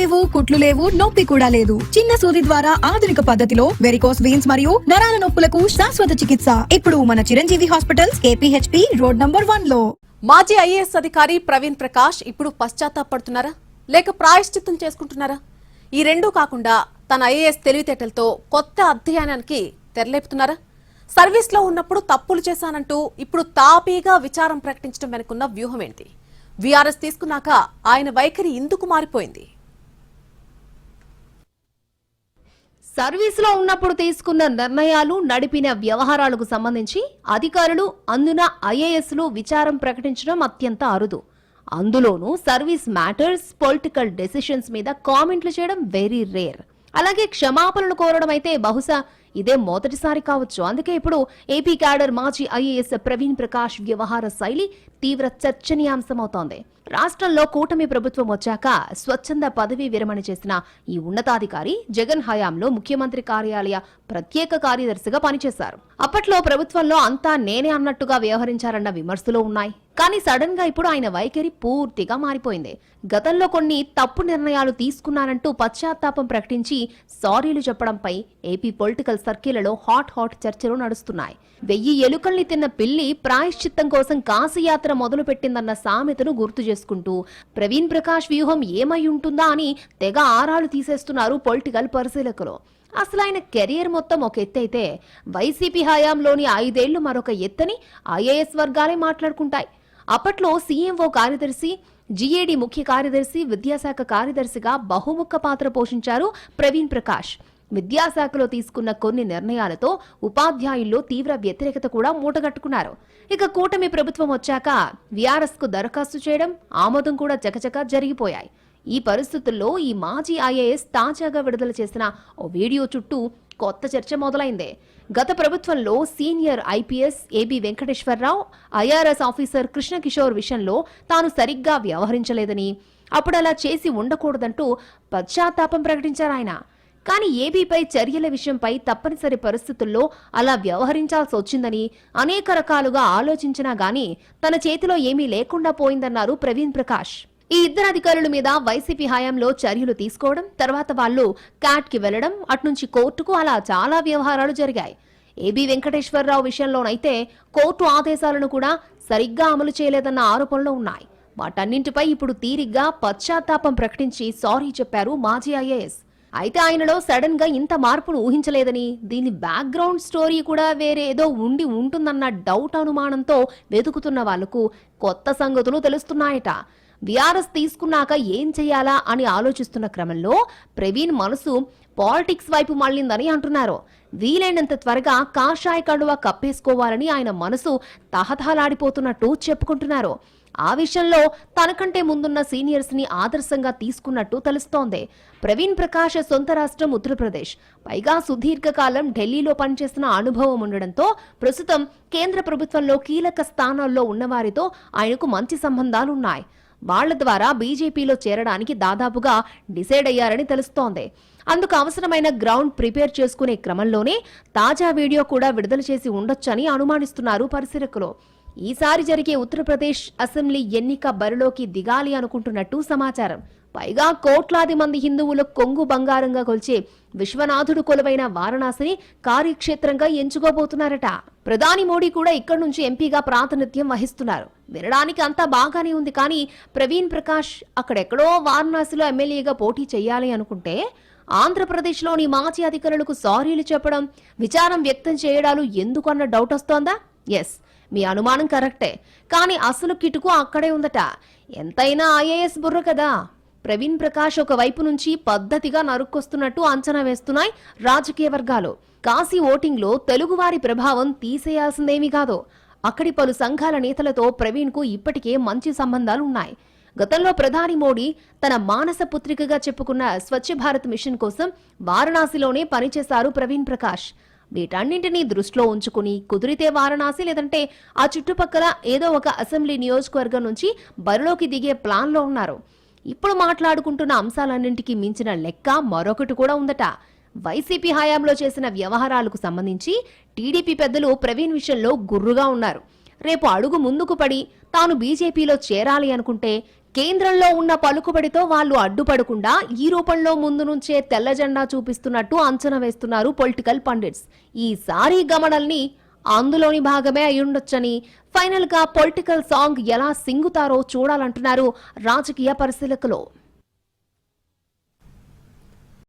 లేవు కుట్లు లేవు నొప్పి కూడా లేదు. చిన్న సూది ద్వారా ఆధునిక పద్ధతిలో వెరికోస్ వెయిన్స్ మరియు నరాల నొప్పులకు శాశ్వత చికిత్స. ఇప్పుడు మన Chiranjeevi hospitals KPHP road number వన్లో. మాజీ ఐఏఎస్ అధికారి ప్రవీణ్ ప్రకాష్ ఇప్పుడు పశ్చాత్తాపడుతున్నారా? లేక ప్రాయశ్చిత్తం చేసుకుంటున్నారా? ఈ రెండూ కాకుండా తన ఐఏఎస్ తెలివితేటలతో కొత్త అధ్యయనానికి తెరలేపుతున్నారా? సర్వీస్లో ఉన్నప్పుడు తప్పులు చేశానంటూ ఇప్పుడు తాపీగా విచారం ప్రకటించడం వెనుకున్న వ్యూహం ఏంటి వీఆర్ఎస్ తీసుకున్నాక ఆయన వైఖరి ఎందుకు మారిపోయింది. సర్వీసులో ఉన్నప్పుడు తీసుకున్న నిర్ణయాలు నడిపిన వ్యవహారాలకు సంబంధించి అధికారులు అందున ఐఏఎస్లు విచారం ప్రకటించడం అత్యంత అరుదు. అందులోనూ సర్వీస్ మ్యాటర్స్ పొలిటికల్ డెసిషన్స్ మీద కామెంట్లు చేయడం వెరీ రేర్. అలాగే క్షమాపణలు కోరడం అయితే బహుశా ఇదే మొదటిసారి కావచ్చు. అందుకే ఇప్పుడు ఏపీ క్యాడర్ మాజీ ఐఏఎస్ ప్రవీణ్ ప్రకాష్ వ్యవహార శైలి తీవ్ర చర్చనీయాంశమవుతోంది. రాష్ట్రంలో కూటమి ప్రభుత్వం వచ్చాక స్వచ్ఛంద పదవీ విరమణ చేసిన ఈ ఉన్నతాధికారి జగన్ హయాంలో ముఖ్యమంత్రి కార్యాలయ ప్రత్యేక కార్యదర్శిగా పనిచేశారు. అప్పట్లో ప్రభుత్వంలో అంతా నేనే అన్నట్టుగా వ్యవహరించారన్న విమర్శలు ఉన్నాయి. కానీ సడన్గా ఇప్పుడు ఆయన వైఖరి పూర్తిగా మారిపోయింది. గతంలో కొన్ని తప్పు నిర్ణయాలు తీసుకున్నానంటూ పశ్చాత్తాపం ప్రకటించి సారీలు చెప్పడంపై ఏపీ పొలిటికల్ సర్కిళ్ళలో హాట్ హాట్ చర్చలు నడుస్తున్నాయి. వెయ్యి ఎలుకల్ని తిన్న పిల్లి ప్రాయశ్చిత్తం కోసం కాశీయాత్ర మొదలు పెట్టిందన్న సామెతను గుర్తు చేసుకుంటూ ప్రవీణ్ ప్రకాష్ వ్యూహం ఏమై ఉంటుందా అని తెగ ఆరాలు తీసేస్తున్నారు పొలిటికల్ పరిశీలకులు. అసలు ఆయన కెరియర్ మొత్తం ఒక ఎత్తు అయితే వైసీపీ హయాంలోని ఐదేళ్ళు మరొక ఎత్తని ఐఏఎస్ వర్గాలే మాట్లాడుకుంటాయి. అప్పట్లో సీఎంఓ కార్యదర్శి జీఏడీ ముఖ్య కార్యదర్శి విద్యాశాఖ కార్యదర్శిగా బహుముఖ పాత్ర పోషించారు ప్రవీణ్ ప్రకాష్. విద్యాశాఖలో తీసుకున్న కొన్ని నిర్ణయాలతో ఉపాధ్యాయుల్లో తీవ్ర వ్యతిరేకత కూడా మూటగట్టుకున్నారు. ఇక కూటమి ప్రభుత్వం వచ్చాక విఆర్ఎస్కు దరఖాస్తు చేయడం ఆమోదం కూడా చకచక జరిగిపోయాయి. ఈ పరిస్థితుల్లో ఈ మాజీ ఐఏఎస్ తాజాగా విడుదల చేసిన ఓ వీడియో చుట్టూ కొత్త చర్చ మొదలైంది. గత ప్రభుత్వంలో senior IPS AB Venkateswara Rao IRS officer Krishna Kishore విషయంలో తాను సరిగ్గా వ్యవహరించలేదని అప్పుడు అలా చేసి ఉండకూడదంటూ పశ్చాత్తాపం ప్రకటించారు ఆయన. కానీ ఏబీపై చర్యల విషయంపై తప్పనిసరి పరిస్థితుల్లో అలా వ్యవహరించాల్సి వచ్చిందని అనేక రకాలుగా ఆలోచించినా గానీ తన చేతిలో ఏమీ లేకుండా పోయిందన్నారు ప్రవీణ్ ప్రకాష్. ఈ ఇద్దరు అధికారుల మీద వైసీపీ హయాంలో చర్యలు తీసుకోవడం తర్వాత వాళ్ళు క్యాట్కి వెళ్ళడం అట్నుంచి కోర్టుకు అలా చాలా వ్యవహారాలు జరిగాయి. ఏబీ వెంకటేశ్వరరావు విషయంలోనైతే కోర్టు ఆదేశాలను కూడా సరిగ్గా అమలు చేయలేదన్న ఆరోపణలు ఉన్నాయి. వాటన్నింటిపై ఇప్పుడు తీరిగ్గా పశ్చాత్తాపం ప్రకటించి సారీ చెప్పారు మాజీ ఐఏఎస్. అయితే ఆయనలో సడన్గా ఇంత మార్పును ఊహించలేదని. దీని బ్యాక్గ్రౌండ్ స్టోరీ కూడా వేరే ఏదో ఉండి ఉంటుందన్న డౌట్ అనుమానంతో వెతుకుతున్న వాళ్ళకు కొత్త సంగతులు తెలుస్తున్నాయట. విఆర్ఎస్ తీసుకున్నాక ఏం చేయాలా అని ఆలోచిస్తున్న క్రమంలో ప్రవీణ్ మనసు పాలిటిక్స్ వైపు మళ్ళిందని అంటున్నారు. వీలైనంత త్వరగా కాషాయ కండువా కప్పేసుకోవాలని ఆయన మనసు తహతహలాడిపోతున్నట్టు చెప్పుకుంటున్నారు. ఆ విషయంలో తనకంటే ముందున్న సీనియర్స్ని ఆదర్శంగా తీసుకున్నట్టు తెలుస్తోంది. ప్రవీణ్ ప్రకాష్ సొంత రాష్ట్రం ఉత్తరప్రదేశ్. పైగా సుదీర్ఘకాలం ఢిల్లీలో పనిచేసిన అనుభవం ఉండడంతో ప్రస్తుతం కేంద్ర ప్రభుత్వంలో కీలక స్థానాల్లో ఉన్నవారితో ఆయనకు మంచి సంబంధాలున్నాయి. వాళ్ళ ద్వారా బీజేపీలో చేరడానికి దాదాపుగా డిసైడ్ అయ్యారని తెలుస్తోంది. అందుకు అవసరమైన గ్రౌండ్ ప్రిపేర్ చేసుకునే క్రమంలోనే తాజా వీడియో కూడా విడుదల చేసి ఉండొచ్చని అనుమానిస్తున్నారు పరిశీలకులు. ఈసారి జరిగే ఉత్తరప్రదేశ్ అసెంబ్లీ ఎన్నిక బరిలోకి దిగాలి అనుకుంటున్నట్టు సమాచారం. పైగా కోట్లాది మంది హిందువులు కొంగు బంగారంగా కొల్చే విశ్వనాథుడు కొలువైన వారణాసిని కార్యక్షేత్రంగా ఎంచుకోబోతున్నారట. ప్రధాని మోడీ కూడా ఇక్కడి నుంచి ఎంపీగా ప్రాతినిధ్యం వహిస్తున్నారు. వినడానికి అంతా బాగానే ఉంది కానీ ప్రవీణ్ ప్రకాష్ అక్కడెక్కడో వారణాసిలో ఎమ్మెల్యేగా పోటీ చేయాలి అనుకుంటే ఆంధ్రప్రదేశ్లోని మాజీ అధికారులకు సారీలు చెప్పడం విచారం వ్యక్తం చేయడాలు ఎందుకన్న డౌట్ వస్తోందా? ఎస్ మీ అనుమానం కరెక్టే. కానీ అసలు కిటుకు అక్కడే ఉందట. ఎంతైనా ఐఏఎస్ బుర్ర కదా. ప్రవీణ్ ప్రకాష్ ఒక వైపు నుంచి పద్ధతిగా నరుక్కొస్తున్నట్టు అంచనా వేస్తున్నాయి రాజకీయ వర్గాలు. కాశీ ఓటింగ్లో తెలుగువారి ప్రభావం తీసేయాల్సిందేమీ కాదు. అక్కడి పలు సంఘాల నేతలతో ప్రవీణ్కు ఇప్పటికే మంచి సంబంధాలు ఉన్నాయి. గతంలో ప్రధాని మోడీ తన మానస పుత్రికగా చెప్పుకున్న స్వచ్ఛ భారత్ మిషన్ కోసం వారణాసిలోనే పనిచేశారు ప్రవీణ్ ప్రకాష్. వీటన్నింటినీ దృష్టిలో ఉంచుకుని కుదిరితే వారణాసి లేదంటే ఆ చుట్టుపక్కల ఏదో ఒక అసెంబ్లీ నియోజకవర్గం నుంచి బరిలోకి దిగే ప్లాన్లో ఉన్నారు. ఇప్పుడు మాట్లాడుకుంటున్న అంశాలన్నింటికి మించిన లెక్క మరొకటి కూడా ఉందట. వైసీపీ హయాంలో చేసిన వ్యవహారాలకు సంబంధించి టీడీపీ పెద్దలు ప్రవీణ్ విషయంలో గుర్రుగా ఉన్నారు. రేపు అడుగు ముందుకు పడి తాను బీజేపీలో చేరాలి అనుకుంటే కేంద్రంలో ఉన్న పలుకుబడితో వాళ్ళు అడ్డుపడకుండా ఈ రూపంలో ముందు నుంచే తెల్ల జెండా చూపిస్తున్నట్టు అంచనా వేస్తున్నారు పొలిటికల్ పండిట్స్. ఈసారి గమనల్ని అందులోని భాగమే అయ్యుండొచ్చని ఫైనల్గా పొలిటికల్ సాంగ్ ఎలా సింగుతారో చూడాలంటున్నారు రాజకీయ పరిశీలకులు.